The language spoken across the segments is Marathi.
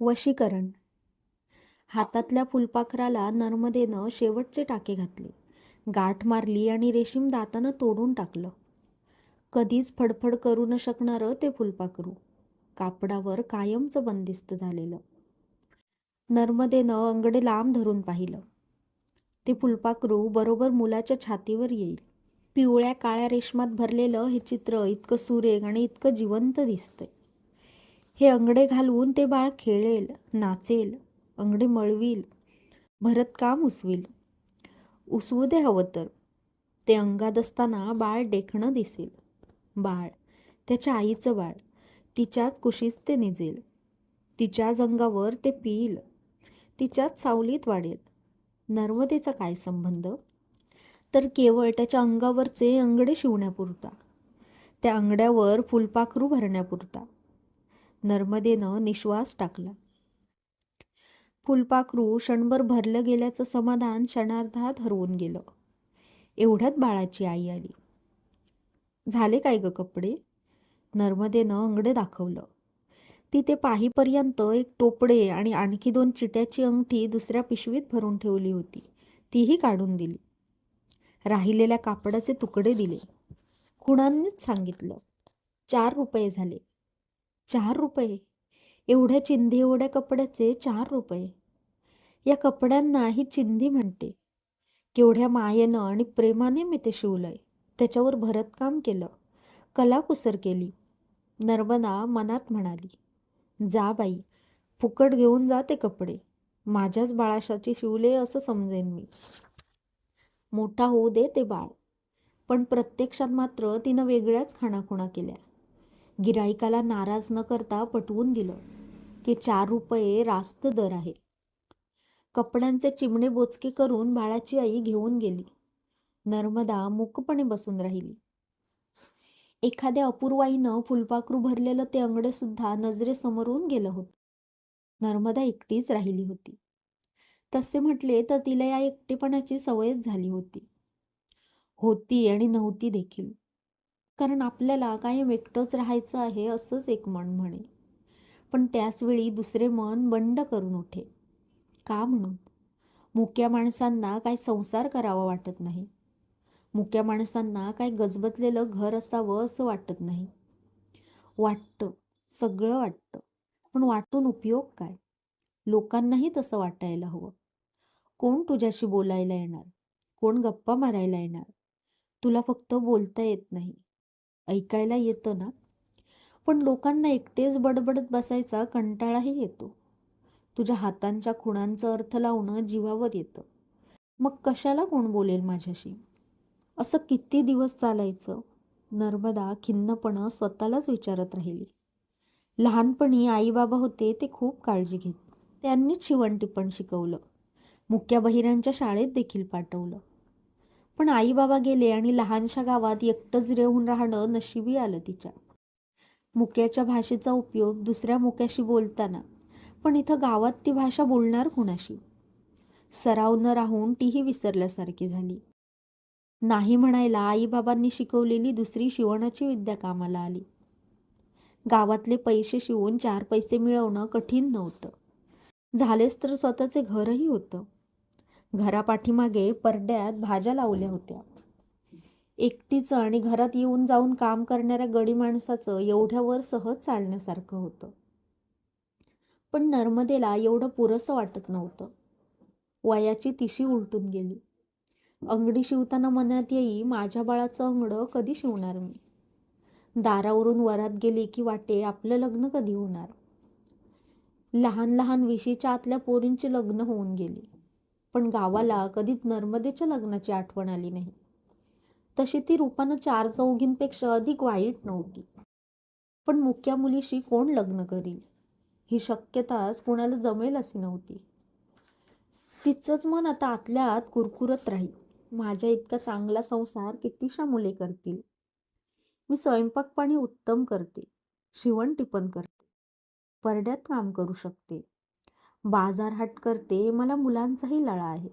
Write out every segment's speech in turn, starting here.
वशीकरण. हातातल्या फुलपाखराला नर्मदेनं शेवटचे टाके घातले. गाठ मारली आणि रेशीम दातानं तोडून टाकलं. कधीच फडफड करू न शकणारं ते फुलपाखरू. कापडावर कायमचं बंदिस्त झालेलं. नर्मदेनं अंगडे लांब धरून पाहिलं. ते फुलपाखरू बरोबर मुलाच्या छातीवर येईल. पिवळ्या काळ्या रेशमात भरलेलं हे चित्र इतकं सुरेख आणि इतकं जिवंत दिसतंय. हे अंगडे घालवून ते बाळ खेळेल नाचेल अंगडे मळवील भरतकाम उसवील. उसवू दे हवं तर. ते अंगात असताना बाळ डेकणं दिसेल. बाळ त्याच्या आईचं बाळ तिच्याच कुशीत ते निजेल. तिच्याच अंगावर ते पिईल. तिच्याच सावलीत वाढेल. नर्मदेचा काय संबंध? तर केवळ त्याच्या अंगावरचे अंगडे शिवण्यापुरता. त्या अंगड्यावर फुलपाखरू भरण्यापुरता. नर्मदेनं निश्वास टाकला. फुलपाखरू क्षणभर भरलं गेल्याचं समाधान क्षणार्धात हरवून गेलं. एवढ्यात बाळाची आई आली. झाले काय ग कपडे? नर्मदेनं अंगडे दाखवलं. ती ते पाहीपर्यंत एक टोपडे आणि आणखी दोन चिट्याची अंगठी दुसऱ्या पिशवीत भरून ठेवली होती. तीही काढून दिली. राहिलेल्या कापडाचे तुकडे दिले. खुणांनीच सांगितलं. चार रुपये झाले. चार रुपये. एवढ्या चिंधी एवढ्या कपड्याचे चार रुपये. या कपड्यांना ही चिंधी म्हणते. केवढ्या मायेनं आणि प्रेमाने मी ते शिवलंय. त्याच्यावर भरतकाम केलं. कलाकुसर केली. नर्मदा मनात म्हणाली जा बाई फुकट घेऊन जा ते कपडे. माझ्याच बाळाशाची शिवले असं समजेन मी. मोठा होऊ दे ते बाळ. पण प्रत्यक्षात मात्र तिनं वेगळ्याच खाणाखुणा केल्या. गिराईकाला नाराज न करता पटवून दिलं की चार रुपये रास्त दर आहे. कपड्यांचे चिमणे बोचके करून बाळाची आई घेऊन गेली. नर्मदा मुकपणे बसून राहिली. एखाद्या अपूर्वाईनं फुलपाखरू भरलेलं ते अंगडे सुद्धा नजरेसमोरून गेलं होतं. नर्मदा एकटीच राहिली होती. तसे म्हटले तर तिला या एकटेपणाची सवयच झाली होती. होती आणि नव्हती देखील. कारण आपल्याला कायम एकटंच राहायचं आहे असंच एक मन म्हणे. पण त्याचवेळी दुसरे मन बंड करून उठे. का म्हणून? मुक्या माणसांना काय संसार करावा वाटत नाही. मुक्या माणसांना काय गजबजलेलं घर असावं असं वाटत नाही. वाटतं सगळं वाटतं. पण वाटून उपयोग काय? लोकांनाही तसं वाटायला हवं. कोण तुझ्याशी बोलायला येणार? कोण गप्पा मारायला येणार? तुला फक्त बोलता येत नाही. ऐकायला येतं ना? पण लोकांना एकटेच बडबडत बसायचा कंटाळाही येतो. तुझ्या हातांच्या खुणांचं अर्थ लावणं जीवावर येतं. मग कशाला कोण बोलेल माझ्याशी? असं किती दिवस चालायचं? नर्मदा खिन्नपणं स्वतःलाच विचारत राहिली. लहानपणी आई बाबा होते ते खूप काळजी घेत. त्यांनीच शिवणटिपण शिकवलं. मुक्या बहिऱ्यांच्या शाळेत देखील पाठवलं. पण आई बाबा गेले आणि लहानशा गावात एकटंच रेहून राहणं नशिबी आलं तिच्या. मुक्याच्या भाषेचा उपयोग दुसऱ्या मुक्याशी बोलताना पण इथं गावात ती भाषा बोलणार कुणाशी? सराव न राहून तीही विसरल्यासारखी झाली. नाही म्हणायला आईबाबांनी शिकवलेली दुसरी शिवणाची विद्या कामाला आली. गावातले पैसे शिवून चार पैसे मिळवणं कठीण नव्हतं. झालेच तर स्वतःचे घरही होतं. घरापाठीमागे पडद्यात भाज्या लावल्या होत्या. एकटीचं आणि घरात येऊन जाऊन काम करणाऱ्या गडी माणसाचं एवढ्यावर सहज चालण्यासारखं होतं. पण नर्मदेला एवढं पुरंसं वाटत नव्हतं. वयाची तिशी उलटून गेली. अंगडी शिवताना मनात येई माझ्या बाळाचं अंगडं कधी शिवणार मी? दारावरून वरात गेली की वाटे आपलं लग्न कधी होणार? लहान लहान विशीच्या आतल्या पोरींची लग्न होऊन गेली. पण गावाला कधीच नर्मदेच्या लग्नाची आठवण आली नाही. तशी ती रूपानं चार चौघींपेक्षा अधिक वाईट नव्हती. पण मुक्या मुलीशी कोण लग्न करील? ही शक्यताच कोणाला जमेल अशी नव्हती. तिचंच मन आता आतल्या आत कुरकुरत राहील. माझ्या इतका चांगला संसार कितीशा मुले करतील? मी स्वयंपाक पाणी उत्तम करते. शिवण टिपण करते. परड्यात काम करू शकते. बाजारहाट करते मला मुलांचाही लळा आहे.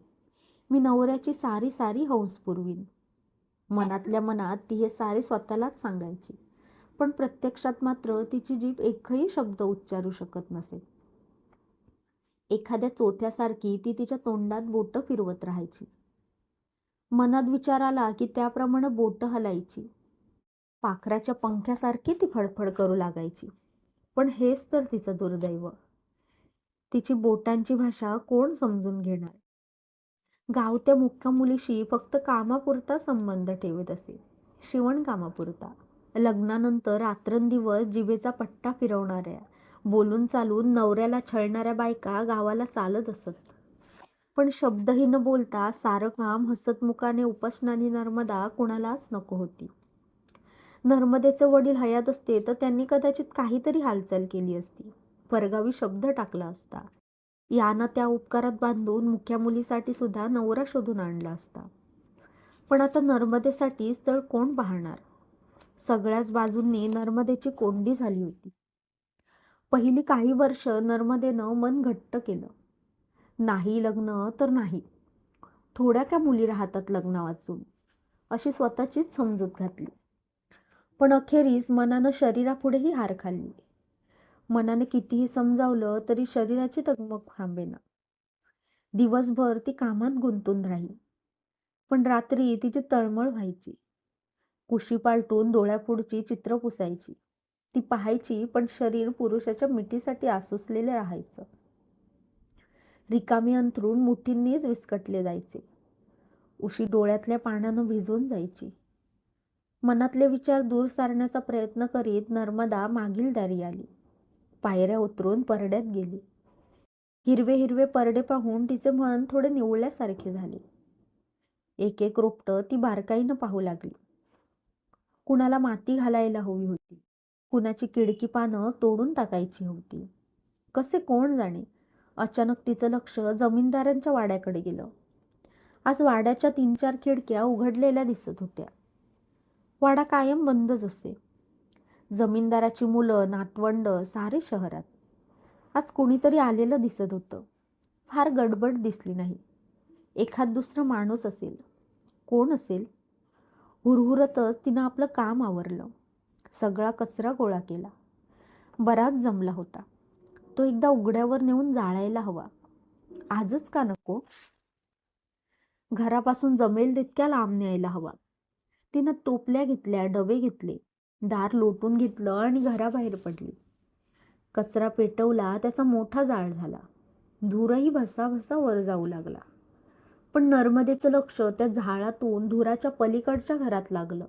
मी नवऱ्याची सारी सारी हौस पुरवीन. मनातल्या मनात ती हे सारे स्वतःलाच सांगायची. पण प्रत्यक्षात मात्र तिची जीभ एकही शब्द उच्चारू शकत नसे. एखाद्या चोथ्यासारखी ती तिच्या तोंडात बोटं फिरवत राहायची. मनात विचार आला की त्याप्रमाणे बोटं हलायची. पाखराच्या पंख्यासारखी ती फडफड करू लागायची. पण हेच तर तिचं दुर्दैव. तिची बोटांची भाषा कोण समजून घेणार? गावत्या मुक्का मुलीशी फक्त कामापुरता संबंध ठेवत असे. शिवणकामापुरता लग्नानंतर रात्रंदिवस जिभेचा पट्टा फिरवणाऱ्या बोलून चालून नवऱ्याला छळणाऱ्या बायका गावाला चालत असत. पण शब्दही न बोलता सारं काम हसतमुखाने उपासनानी नर्मदा कुणालाच नको होती. नर्मदेचे वडील हयात असते तर त्यांनी कदाचित काहीतरी हालचाल केली असती. परगावी शब्द टाकला असता. यानं त्या उपकारात बांधून मुख्या मुलीसाठी सुद्धा नवरा शोधून आणला असता. पण आता नर्मदेसाठी स्थळ कोण पाहणार? सगळ्याच बाजूंनी नर्मदेची कोंडी झाली होती. पहिली काही वर्ष नर्मदेनं मन घट्ट केलं. नाही लग्न तर नाही. थोड्या का मुली राहतात लग्न वाचून अशी स्वतःचीच समजूत घातली. पण अखेरीस मनानं शरीरापुढेही हार खाल्ली. मनाने कितीही समजावलं तरी शरीराची तगमग थांबेना. दिवसभर ती कामात गुंतून राही पण रात्री तिची तळमळ व्हायची. कुशी पालटून डोळ्यापुढची चित्र पुसायची. ती पाहायची पण शरीर पुरुषाच्या मिठीसाठी आसुसलेले राहायचं. रिकामी अंथरून मुठींनीच विस्कटले जायचे. उशी डोळ्यातल्या पाण्यानं भिजून जायची. मनातले विचार दूर सारण्याचा प्रयत्न करीत नर्मदा मागील दारी आली. पायऱ्या उतरून परड्यात गेली. हिरवे हिरवे परडे पाहून तिचे मन थोडे निवळल्यासारखे झाले. एक एक रोपटं ती बारकाईनं पाहू लागली. कुणाला माती घालायला हवी होती. कुणाची किडकी पानं तोडून टाकायची होती. कसे कोण जाणे? अचानक तिचं लक्ष जमीनदारांच्या वाड्याकडे गेलं. आज वाड्याच्या तीन चार खिडक्या उघडलेल्या दिसत होत्या. वाडा कायम बंदच असे. जमीनदाराची मुलं नातवंड सारे शहरात. आज कोणीतरी आलेलं दिसत होतं. फार गडबड दिसली नाही. एखाद दुसरं माणूस असेल. कोण असेल? हुरहुरतच तिनं आपलं काम आवरलं. सगळा कचरा गोळा केला. बराच जमला होता. तो एकदा उघड्यावर नेऊन जाळायला हवा. आजच का नको? घरापासून जमेल तितक्या लांब न्यायला हवा. तिनं टोपल्या घेतल्या डबे घेतले. दार लोटून घेतलं आणि घराबाहेर पडली. कचरा पेटवला त्याचा मोठा जाळ झाला. धुरही भसाभसा वर जाऊ लागला. पण नर्मदेचं लक्ष त्या झाडातून धुराच्या पलीकडच्या घरात लागलं.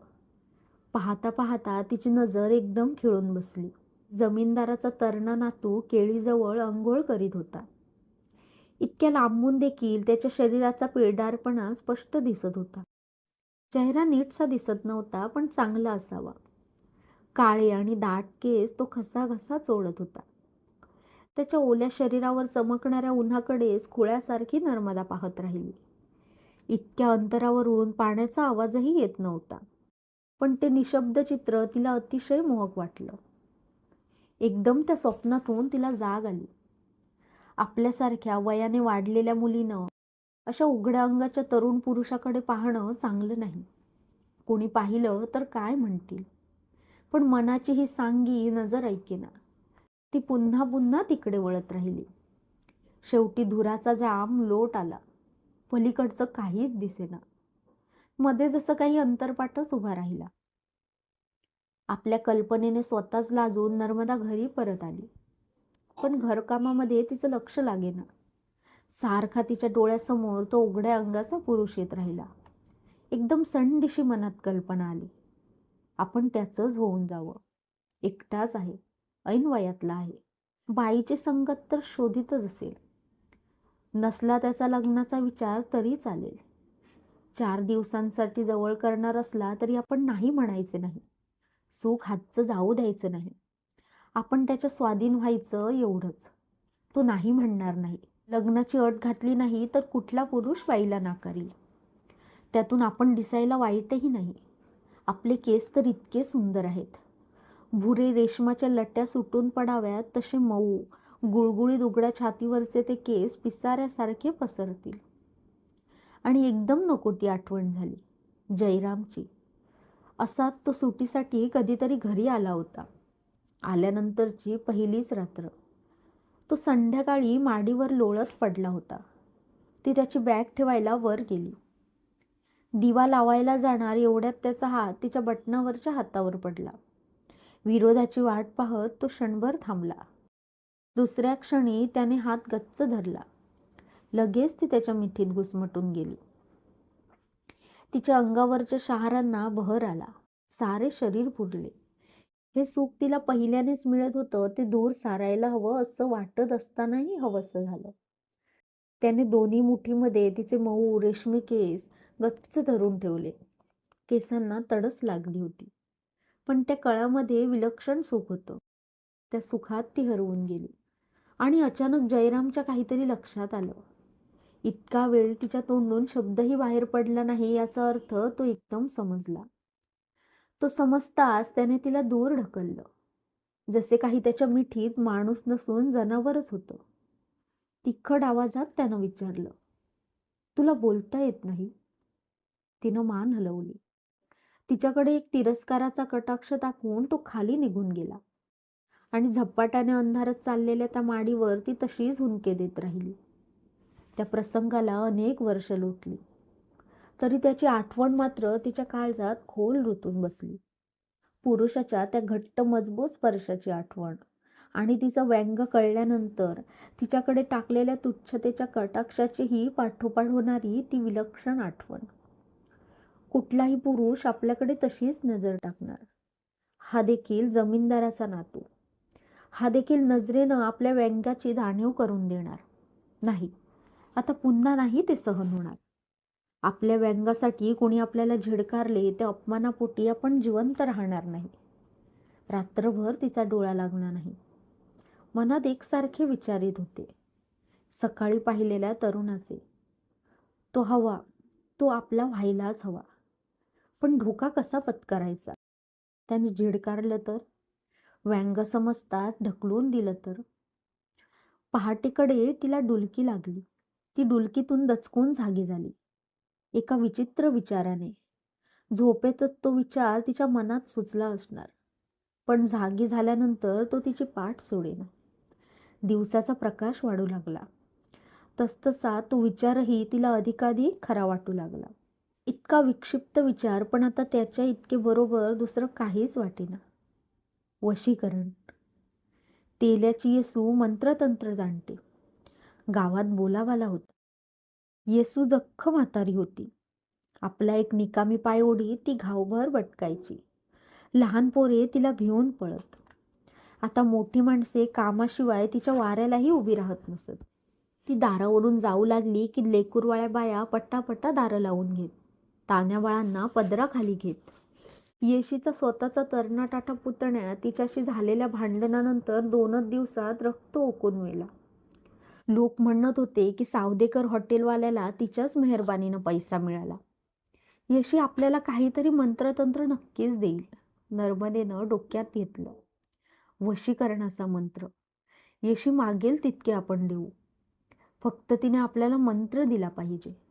पाहता पाहता तिची नजर एकदम खिळून बसली. जमीनदाराचा तरणा नातू केळीजवळ अंघोळ करीत होता. इतक्या लांबून देखील त्याच्या शरीराचा पिळदारपणा स्पष्ट दिसत होता. चेहरा नीटसा दिसत नव्हता पण चांगला असावा. काळे आणि दाट केस तो खसाखसा चोळत होता. त्याच्या ओल्या शरीरावर चमकणाऱ्या उन्हाकडेच खुळ्यासारखी नर्मदा पाहत राहिली. इतक्या अंतरावरून पाण्याचा आवाजही येत नव्हता. पण ते निशब्द चित्र तिला अतिशय मोहक वाटलं. एकदम त्या स्वप्नातून तिला जाग आली. आपल्यासारख्या वयाने वाढलेल्या मुलीनं अशा उघड्या अंगाच्या तरुण पुरुषाकडे पाहणं चांगलं नाही. कोणी पाहिलं तर काय म्हणतील? पण मनाची ही सांगी नजर ऐकेना. ती पुन्हा पुन्हा तिकडे वळत राहिली. शेवटी धुराचा जाम लोट आला. पलीकडचं काहीच दिसेना. मध्ये जसं काही अंतरपाठच उभा राहिला. आपल्या कल्पनेने स्वतःच लाजून नर्मदा घरी परत आली. पण घरकामामध्ये तिचं लक्ष लागेना. सारखा तिच्या डोळ्यासमोर तो उघड्या अंगाचा पुरुष येत राहिला. एकदम संडिशी मनात कल्पना आली. आपण त्याचंच होऊन जावं. एकटाच आहे ऐन वयातला आहे. बाईची संगत तर शोधितच असेल. नसला त्याचा लग्नाचा विचार तरी चालेल. चार दिवसांसाठी जवळ करणार असला तरी आपण नाही म्हणायचे नाही. सुख हातचं जाऊ द्यायचं नाही. आपण त्याच्या स्वाधीन व्हायचं एवढंच. तो नाही म्हणणार नाही. लग्नाची अट घातली नाही तर कुठला पुरुष बाईला नाकारील? त्यातून आपण दिसायला वाईटही नाही. आपले केस तर इतके सुंदर आहेत. भुरे रेशमाच्या लट्ट्या सुटून पडाव्यात तसे मऊ गुळगुळीत उघड्या छातीवरचे ते केस पिसाऱ्यासारखे पसरतील. आणि एकदम नको ती आठवण झाली जयरामची. असाच तो सुटीसाठी कधीतरी घरी आला होता. आल्यानंतरची पहिलीच रात्र. तो संध्याकाळी माडीवर लोळत पडला होता. ती त्याची बॅग ठेवायला वर गेली. दिवा लावायला जाणार एवढ्यात त्याचा हात तिच्या बटनावरच्या हातावर पडला. विरोधाची वाट पाहत तो क्षणभर थांबला. दुसऱ्या क्षणी त्याने हात गच्च धरला. लगेच ती त्याच्या मिठीत घुसमटून गेली. तिच्या अंगावरच्या शहारांना बहर आला. सारे शरीर पुरले. हे सुख तिला पहिल्यानेच मिळत होतं ते दूर सारायला हवं असं वाटत असतानाही हवंसं झालं. त्याने दोन्ही मुठीमध्ये तिचे मऊ रेशमी केस गच्च धरून ठेवले. केसांना तडस लागली होती. पण त्या कळामध्ये विलक्षण सुख होतं. त्या सुखात ती हरवून गेली. आणि अचानक जयरामच्या काहीतरी लक्षात आलं. इतका वेळ तिच्या तोंडून शब्दही बाहेर पडला नाही याचा अर्थ तो एकदम समजला. तो समजताच त्याने तिला दूर ढकललं. जसे काही त्याच्या मिठीत माणूस नसून जनावरच होतं. तिखट आवाजात त्यानं विचारलं तुला बोलता येत नाही? तिनं मान हलवली. तिच्याकडे एक तिरस्काराचा कटाक्ष दाखवून तो खाली निघून गेला आणि झपाट्याने अंधारात चाललेल्या त्या माडीवर ती तशीच हुंके देत राहिली. त्या प्रसंगाला अनेक वर्ष लोटली. तरी त्याची आठवण मात्र तिच्या काळजात खोल रुतून बसली. पुरुषाच्या त्या घट्ट मजबूत स्पर्शाची आठवण आणि तिचं व्यंग कळल्यानंतर तिच्याकडे टाकलेल्या तुच्छतेच्या कटाक्षाचीही पाठोपाठ होणारी ती विलक्षण आठवण. कुठलाही पुरुष आपल्याकडे तशीच नजर टाकणार. हा देखील जमीनदाराचा नातू. हा देखील नजरेनं आपल्या व्यंगाची जाणीव करून देणार. नाही आता पुन्हा नाही ते सहन होणार. आपल्या व्यंगासाठी कोणी आपल्याला झिडकारले ते अपमानापोटी आपण जिवंत राहणार नाही. रात्रभर तिचा डोळा लागणार नाही. मनात एकसारखे विचारित होते. सकाळी पाहिलेल्या तरुणाचे. तो हवा तो आपला व्हायलाच हवा. पण धोका कसा पत्करायचा? त्याने झिडकारलं तर? व्यंग समजतात ढकलून दिलं तर? पहाटेकडे तिला डुलकी लागली. ती डुलकीतून दचकून जागी झाली. एका विचित्र विचाराने. झोपेतच तो विचार तिच्या मनात सुचला असणार. पण जागी झाल्यानंतर तो तिची पाठ सोडेना. दिवसाचा प्रकाश वाढू लागला. तसतसा तो विचारही तिला अधिकाधिक खरा वाटू लागला. इतका विक्षिप्त विचार पण आता त्याच्या इतके बरोबर दुसरं काहीच वाटेना. वशीकरण. तेल्याची येसू मंत्रतंत्र जाणते. गावात बोलावाला होता. येसू जख्ख म्हातारी होती. आपला एक निकामी पाय ओढी ती घावभर भटकायची लहान पोरे तिला भिवून पळत. आता मोठी माणसे कामाशिवाय तिच्या वाऱ्यालाही उभी राहत नसत. ती दारावरून जाऊ लागली की लेकूरवाळ्या बाया पट्टापट्टा दारं लावून घेत. तान्या बाळांना पदराखाली घेत. येशीचा स्वतःचा तरणाटाटा पुतण्या तिच्याशी झालेल्या भांडणानंतर दोनच दिवसात रक्त ओकून मेला. लोक म्हणत होते की सावदेकर हॉटेलवाल्याला तिच्याच मेहरबानीनं पैसा मिळाला. यशी आपल्याला काहीतरी मंत्रतंत्र नक्कीच देईल नर्मदेनं डोक्यात घेतलं. वशीकरणाचा मंत्र. यशी मागेल तितके आपण देऊ. फक्त तिने आपल्याला मंत्र दिला पाहिजे.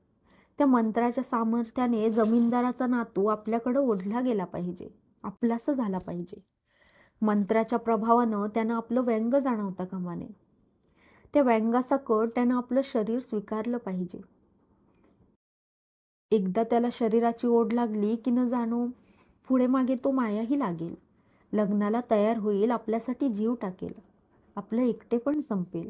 त्या मंत्राच्या सामर्थ्याने जमीनदाराचा नातू आपल्याकडं ओढला गेला पाहिजे. आपलासं झाला पाहिजे. मंत्राच्या प्रभावानं त्यानं आपलं व्यंग जाणवता कामाने. त्या व्यंगासकट त्यानं आपलं शरीर स्वीकारलं पाहिजे. एकदा त्याला शरीराची ओढ लागली की न जाणो पुढे मागे तो मायाही लागेल. लग्नाला तयार होईल आपल्यासाठी जीव टाकेल. आपलं एकटे पण संपेल.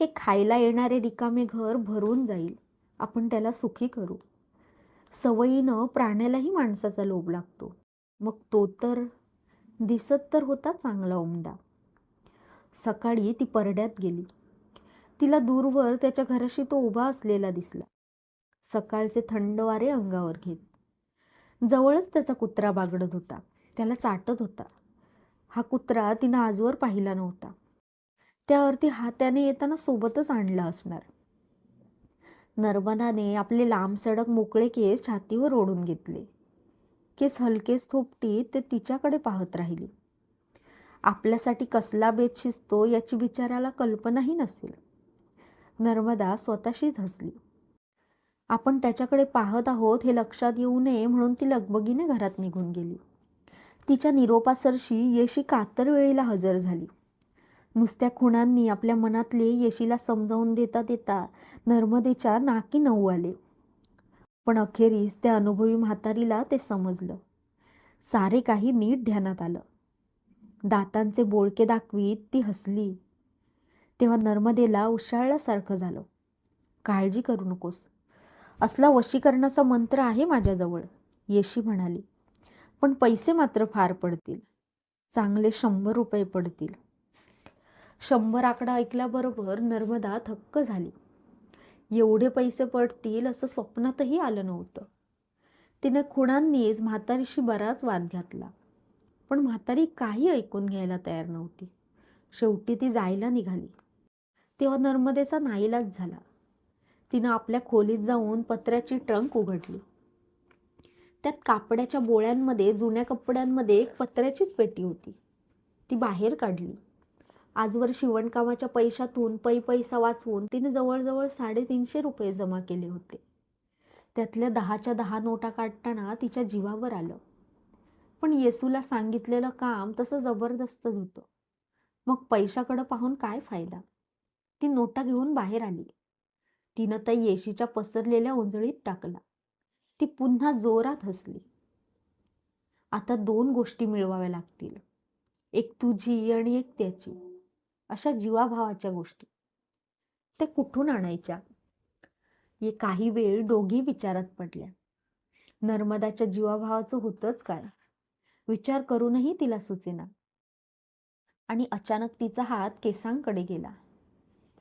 हे खायला येणारे रिकामे घर भरून जाईल. आपण त्याला सुखी करू. सवयीनं प्राण्यालाही माणसाचा लोभ लागतो. मग तो तर दिसत तर होता चांगला उमदा. सकाळी ती परड्यात गेली. तिला दूरवर त्याच्या घराशी तो उभा असलेला दिसला. सकाळचे थंड वारे अंगावर घेत. जवळच त्याचा कुत्रा बागडत होता. त्याला चाटत होता. हा कुत्रा तिनं आजवर पाहिला नव्हता. त्यावरती हात्याने येताना सोबतच आणला असणार. नर्मदाने आपले लांब सडक मोकळे केस छातीवर ओढून घेतले. केस हलकेच थोपटीत ते तिच्याकडे पाहत राहिली. आपल्यासाठी कसला बेत शिजतो याची बिचाराला कल्पनाही नसेल. नर्मदा स्वतःशीच हसली. आपण त्याच्याकडे पाहत आहोत हे लक्षात येऊ नये म्हणून ती लगबगीने घरात निघून गेली. तिच्या निरोपासरशी येशी कातर वेळेला हजर झाली. नुसत्या खुणांनी आपल्या मनातले येशीला समजावून देता देता नर्मदेच्या नाकी नऊ आले. पण अखेरीस त्या अनुभवी म्हातारीला ते समजलं. सारे काही नीट ध्यानात आलं. दातांचे बोळके दाखवीत ती हसली. तेव्हा नर्मदेला उशाळल्यासारखं झालं. काळजी करू नकोस. असला वशीकरणाचा मंत्र आहे माझ्याजवळ येशी म्हणाली. पण पैसे मात्र फार पडतील. चांगले शंभर रुपये पडतील. शंभर आकडा ऐकल्याबरोबर नर्मदा थक्क झाली. एवढे पैसे पडतील असं स्वप्नातही आलं नव्हतं. तिने खुणांनीच म्हातारीशी बराच वाद घातला. पण म्हातारी काही ऐकून घ्यायला तयार नव्हती. शेवटी ती जायला निघाली. तेव्हा नर्मदेचा नाईलाज झाला. तिनं आपल्या खोलीत जाऊन पत्र्याची ट्रंक उघडली. त्यात कापड्याच्या बोळ्यांमध्ये जुन्या कपड्यांमध्ये एक पत्र्याचीच पेटी होती. ती बाहेर काढली. आजवर शिवणकामाच्या पैशातून पै पैसा वाचवून तिने जवळजवळ साडेतीनशे रुपये जमा केले होते. त्यातल्या दहाच्या दहा नोटा काढताना तिच्या जीवावर आलं. पण येसूला सांगितलेलं काम तसं जबरदस्तच होतं. मग पैशाकडं पाहून काय फायदा? ती नोटा घेऊन बाहेर आली. तिनं त्या येशीच्या पसरलेल्या उंजळीत टाकला. ती पुन्हा जोरात हसली. आता दोन गोष्टी मिळवाव्या लागतील. एक तुझी आणि एक त्याची. अशा जीवाभावाच्या गोष्टी. त्या कुठून आणायच्या? ये काही वेळ दोघी विचारात पडल्या. नर्मदाच्या जीवाभावाचं होतंच काय? विचार करूनही तिला सुचेना. आणि अचानक तिचा हात केसांकडे गेला.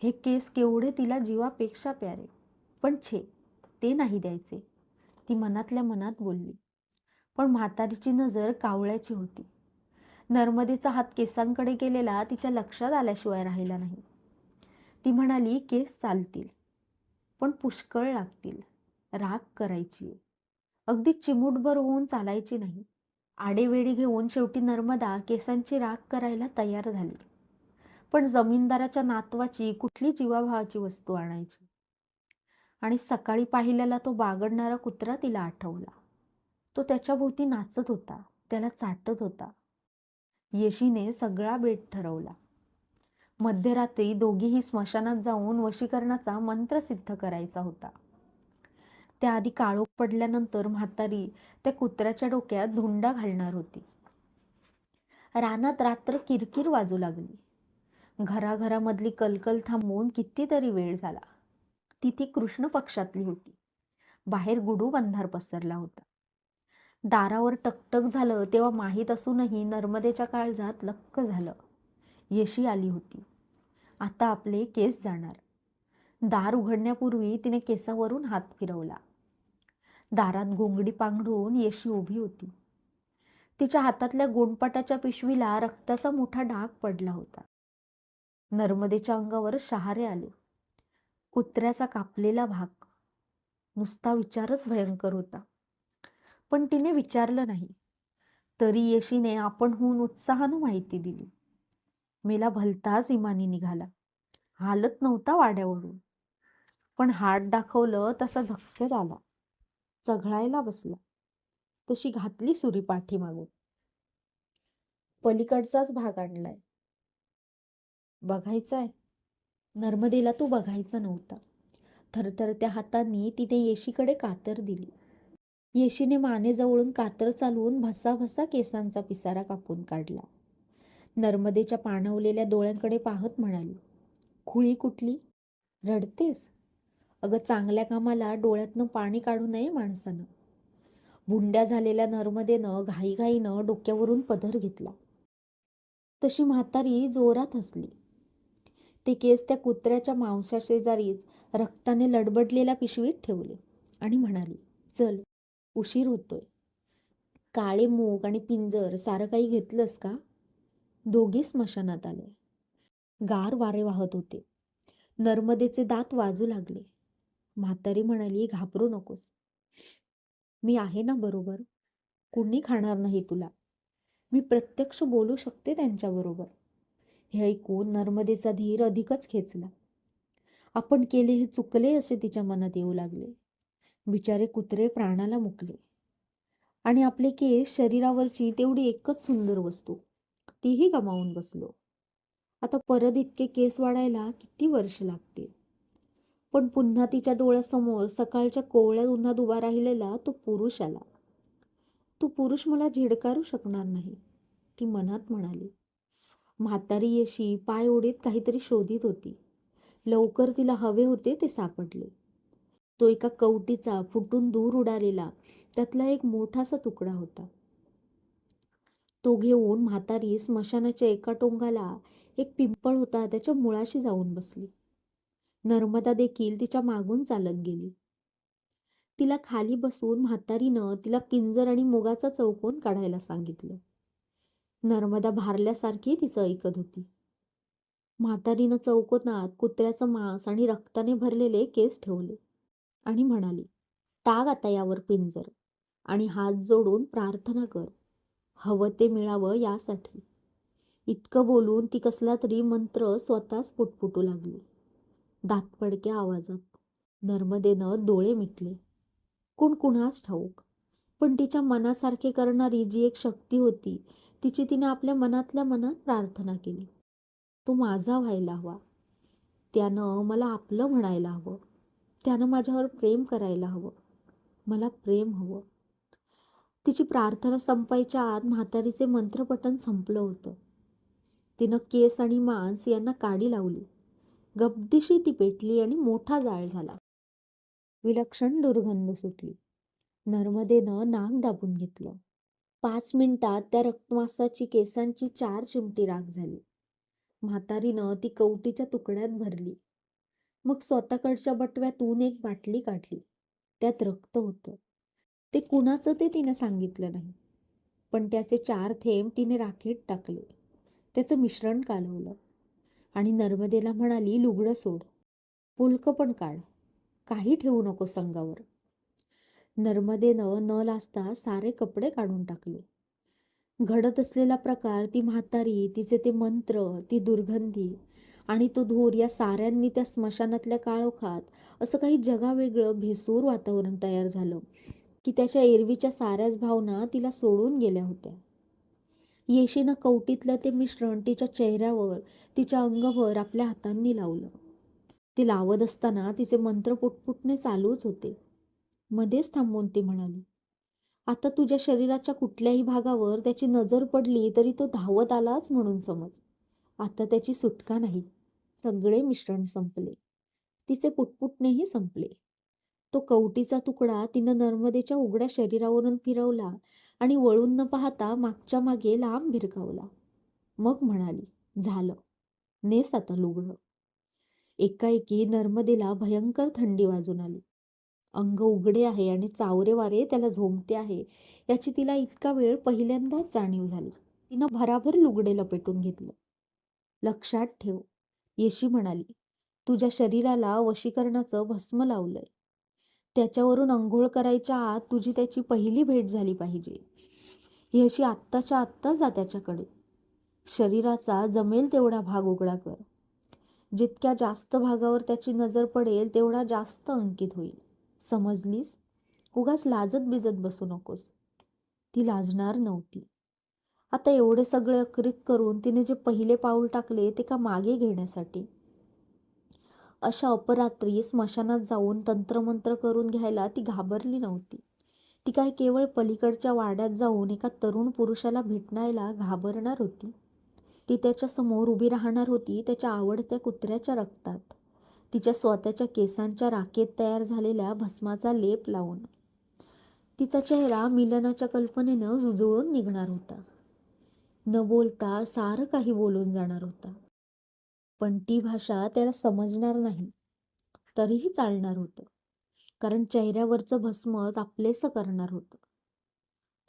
हे केस केवढे तिला जीवापेक्षा प्यारे. पण छे ते नाही द्यायचे. ती मनातल्या मनात बोलली. पण म्हातारीची नजर कावळ्याची होती. नर्मदेचा हात केसांकडे गेलेला तिच्या लक्षात आल्याशिवाय राहिला नाही. ती म्हणाली केस चालतील पण पुष्कळ लागतील. राग करायची. अगदी चिमूटभर होऊन चालायची नाही. आडेवेडी घेऊन शेवटी नर्मदा केसांची राग करायला तयार झाली. पण जमीनदाराच्या नातवाची कुठली जीवाभावाची वस्तू आणायची? आणि सकाळी पाहिलेला तो बागडणारा कुत्रा तिला आठवला. तो त्याच्या भोवती नाचत होता त्याला चाटत होता. येशीने सगळा बेट ठरवला. मध्यरात्री दोघीही स्मशानात जाऊन वशीकरणाचा मंत्र सिद्ध करायचा होता. त्याआधी काळोख पडल्यानंतर म्हातारी त्या कुत्र्याच्या डोक्यात धुंडा घालणार होती. रानात रात्र किरकिर वाजू लागली. घराघरामधली कलकल थांबवून कितीतरी वेळ झाला. ती ती कृष्ण पक्षातली होती. बाहेर गुडू बंधार पसरला होता. दारावर टकटक झालं तेव्हा माहीत असूनही नर्मदेच्या काळजात लक्क झालं. येशी आली होती. आता आपले केस जाणार. दार उघडण्यापूर्वी तिने केसावरून हात फिरवला. दारात गोंगडी पांघडून येशी उभी होती. तिच्या हातातल्या गोंडपाटाच्या पिशवीला रक्ताचा मोठा डाग पडला होता. नर्मदेच्या अंगावर शहारे आले. कुत्र्याचा कापलेला भाग. नुसता विचारच भयंकर होता. पण तिने विचारलं नाही. तरी येशीने आपणहून उत्साहानं माहिती दिली. मेला भलताच इमानी निघाला. हालत नव्हता वाड्यावरून. पण हात दाखवलं तसा झक्चर आला. चघळायला बसला. तशी घातली सुरी पाठीमागून. पलीकडचाच भाग आणलाय. बघायचाय. नर्मदेला तो बघायचा नव्हता. थरथरत्या हातांनी तिने येशीकडे कातर दिली. येशीने मानेजवळून कातर चालवून भसा भसा केसांचा पिसारा कापून काढला. नर्मदेच्या पाणवलेल्या डोळ्यांकडे पाहत म्हणाली खुळी कुठली? रडतेस? अगं चांगल्या कामाला डोळ्यातनं पाणी काढू नये माणसानं. भुंड्या झालेल्या नर्मदेनं घाईघाईनं डोक्यावरून पदर घेतला. तशी म्हातारी जोरात हसली. ते केस त्या कुत्र्याच्या मांसाशेजारीच रक्ताने लडबडलेल्या पिशवीत ठेवले आणि म्हणाली चल उशीर होतोय. काळे मूग आणि पिंजर सारं काही घेतलंस का? दोघी स्मशानात आले. गार वारे वाहत होते. नर्मदेचे दात वाजू लागले. म्हातारी म्हणाली घाबरू नकोस. मी आहे ना बरोबर. कुणी खाणार नाही तुला. मी प्रत्यक्ष बोलू शकते त्यांच्याबरोबर हे ऐकून नर्मदेचा धीर अधिकच खेचला. आपण केले हे चुकले असे तिच्या मनात येऊ लागले. बिचारे कुत्रे प्राणाला मुकले. आणि आपले केस शरीरावरची तेवढी एकच सुंदर वस्तू तीही गमावून बसलो. आता परत इतके केस वाढायला किती वर्ष लागतील? पण पुन्हा तिच्या डोळ्यासमोर सकाळच्या कोवळ्या उन्हात उभा राहिलेला तो पुरुष आला. तो पुरुष मला झिडकारू शकणार नाही ती मनात म्हणाली. म्हातारी येशी पाय ओढीत काहीतरी शोधित होती. लवकर तिला हवे होते ते सापडले. तो एका कवटीचा फुटून दूर उडालेला. त्यातला एक मोठासा तुकडा होता. तो घेऊन म्हातारी स्मशानाच्या एका टोंगाला एक पिंपळ होता. त्याच्या मुळाशी जाऊन बसली. नर्मदा देखील तिच्या मागून चालत गेली. तिला खाली बसून म्हातारीनं तिला पिंजर आणि मुगाचा चौकोन काढायला सांगितलं. नर्मदा भारल्यासारखी तिचं ऐकत होती. म्हातारीनं चौकोनात कुत्र्याचं मांस आणि रक्ताने भरलेले केस ठेवले. आणि म्हणाली ताग आता यावर पिंजर आणि हात जोडून प्रार्थना कर. हवं ते मिळावं यासाठी. इतकं बोलून ती कसला तरी मंत्र स्वतःच पुटपुटू लागली. दातपडक्या आवाजात नर्मदेनं डोळे मिटले. कोण कुणास ठाऊक? पण तिच्या मनासारखे करणारी जी एक शक्ती होती तिची तिने आपल्या मनातल्या मनात प्रार्थना केली. तो माझा व्हायला हवा. त्यानं मला आपलं म्हणायला हवं. त्यानं माझ्यावर प्रेम करायला हवं. मला प्रेम हवं. तिची प्रार्थना संपायच्या आत म्हातारीचे मंत्रपठण संपलं होतं. तिनं केस आणि मांस यांना काडी लावली. गब्दिशी ती पेटली आणि मोठा जाळ झाला. विलक्षण दुर्गंध सुटली. नर्मदेनं नाक दाबून घेतलं. पाच मिनिटात त्या रक्तमासाची केसांची चार चिमटी राख झाली. म्हातारीनं ती कवटीच्या तुकड्यात भरली. मग स्वतःकडच्या बटव्यातून एक बाटली काढली. त्यात रक्त होतं. ते कुणाचं ते तिने सांगितलं नाही. पण त्याचे चार थेंब तिने राखेत टाकले. त्याचं मिश्रण कालवलं. आणि नर्मदेला म्हणाली लुगडं सोड. पुलकं पण काढ. काही ठेवू नको संघावर. नर्मदेनं न लाजता सारे कपडे काढून टाकले. घडत असलेला प्रकार ती म्हातारी तिचे ते मंत्र ती दुर्गंधी आणि तो धूर या साऱ्यांनी त्या स्मशानातल्या काळोखात असं काही जगावेगळं भेसूर वातावरण तयार झालं की त्याच्या एरवीच्या साऱ्याच भावना तिला सोडून गेल्या होत्या. येशीनं कवटीतलं ते मिश्रण तिच्या चेहऱ्यावर तिच्या अंगभर आपल्या हातांनी लावलं. ते लावत असताना तिचे मंत्र पुटपुटणे चालूच होते. मध्येच थांबून ती म्हणाली आता तुझ्या शरीराच्या कुठल्याही भागावर त्याची नजर पडली तरी तो धावत आलाच म्हणून समज. आता त्याची सुटका नाही. सगळे मिश्रण संपले. तिचे पुटपुटणेही संपले. तो कवटीचा तुकडा तिनं नर्मदेच्या उघड्या शरीरावरून फिरवला आणि वळून न पाहता मागच्या मागे लांब भिरकावला. मग म्हणाली झालं. नेस आता लुगडं. एकाएकी नर्मदेला भयंकर थंडी वाजून आली. अंग उघडे आहे आणि चावरे वारे त्याला झोंबते आहे याची तिला इतका वेळ पहिल्यांदाच जाणीव झाली. तिनं भराभर लुगडे लपेटून घेतलं. लक्षात ठेव येशी म्हणाली तुझ्या शरीराला वशीकरणाचं भस्म लावलंय. त्याच्यावरून अंघोळ करायच्या आत तुझी त्याची पहिली भेट झाली पाहिजे. ही अशी आत्ताच्या आत्ता जा त्याच्याकडे. शरीराचा जमेल तेवढा भाग उघडा कर. जितक्या जास्त भागावर त्याची नजर पडेल तेवढा जास्त अंकित होईल. समजलीस? उगाच लाजत बिजत बसू नकोस. ती लाजणार नव्हती. आता एवढे सगळे अक्रित करून तिने जे पहिले पाऊल टाकले ते का मागे घेण्यासाठी? अशा अपरात्री स्मशानात जाऊन तंत्रमंत्र करून घ्यायला ती घाबरली नव्हती. ती काय केवळ पलीकडच्या वाड्यात जाऊन एका तरुण पुरुषाला भेटण्याला घाबरणार होती? ती त्याच्यासमोर उभी राहणार होती त्याच्या आवडत्या कुत्र्याच्या रक्तात. तिच्या स्वतःच्या केसांच्या राखेत तयार झालेल्या भस्माचा लेप लावून. तिचा चेहरा मिलनाच्या कल्पनेनं जुजळून निघणार होता. न बोलता सारं काही बोलून जाणार होता. पण ती भाषा त्याला समजणार नाही तरीही चालणार होतं. कारण चेहऱ्यावरचं भस्मच आपलेसं करणार होतं.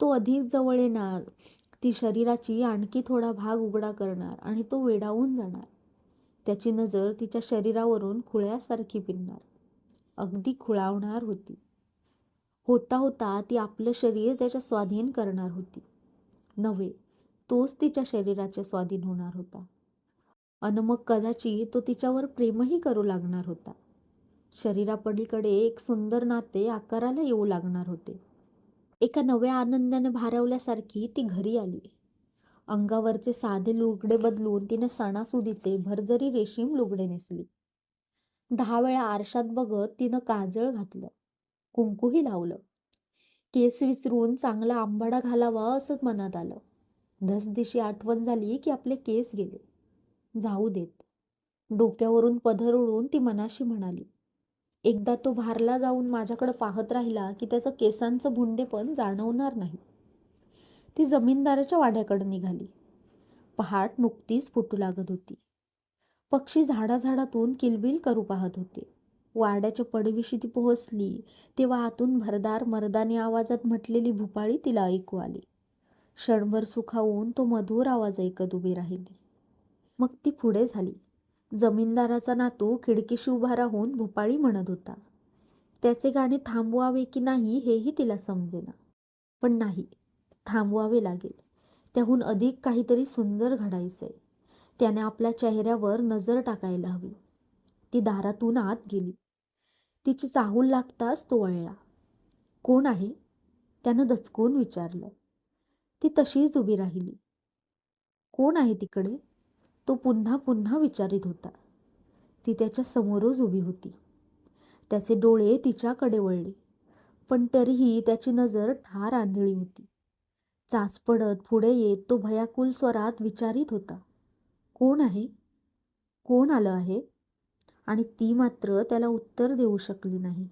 तो अधिक जवळ येणार ती शरीराची आणखी थोडा भाग उघडा करणार आणि तो वेडावून जाणार. त्याची नजर तिच्या शरीरावरून खुळ्यासारखी फिरणार. अगदी खुळावणार होती. होता होता ती आपलं शरीर त्याच्या स्वाधीन करणार होती. नव्हे तोच तिच्या शरीराचे स्वाधीन होणार होता. अन मग कदाचित तो तिच्यावर प्रेमही करू लागणार होता. शरीरापलीकडे एक सुंदर नाते आकाराला येऊ लागणार होते. एका नव्या आनंदाने भारावल्यासारखी ती घरी आली. अंगावरचे साधे लुगडे बदलून तिने सणासुदीचे भरजरी रेशीम लुगडे नेसली. दहा वेळा आरशात बघत तिनं काजळ घातलं. कुंकूही लावलं. केस विसरून चांगला आंबाडा घालावा असं मनात आलं. धसदिशी आठवण झाली की आपले केस गेले. जाऊ देत. डोक्यावरून पदर उडून ती मनाशी म्हणाली एकदा तो भारला जाऊन माझ्याकडे पाहत राहिला की त्याचं केसांचं भुंडेपण जाणवणार नाही. ती जमीनदाराच्या वाड्याकडे निघाली. पहाट नुकतीच फुटू लागत होती. पक्षी झाडाझाडातून किलबिल करू पाहत होते. वाड्याच्या पडवीशी ती पोहोचली तेव्हा आतून भरदार मर्दानी आवाजात म्हटलेली भुपाळी तिला ऐकू आली. क्षणभर सुखावून तो मधुर आवाज ऐकत उभी राहिली. मग ती पुढे झाली. जमीनदाराचा नातू खिडकीशी उभा राहून भुपाळी म्हणत होता त्याचे गाणे थांबवावे की नाही हेही तिला समजेना. पण नाही थांबवावे लागेल. त्याहून अधिक काहीतरी सुंदर घडायचंय. त्याने आपल्या चेहऱ्यावर नजर टाकायला हवी. ती दारातून आत गेली. तिची चाहूल लागताच तो वळला. कोण आहे? त्यानं दचकून विचारलं. ती तशीच उभी राहिली. कोण आहे तिकडे? तो पुन्हा पुन्हा विचारित होता. ती त्याच्या समोरच उभी होती. त्याचे डोळे तिच्याकडे वळले पण तरीही त्याची नजर ठार आंधळी होती. चाच पडत पुढे येत तो भयाकुल स्वरात विचारित होता. कोण आहे? कोण आलं आहे? आणि ती मात्र त्याला उत्तर देऊ शकली नाही.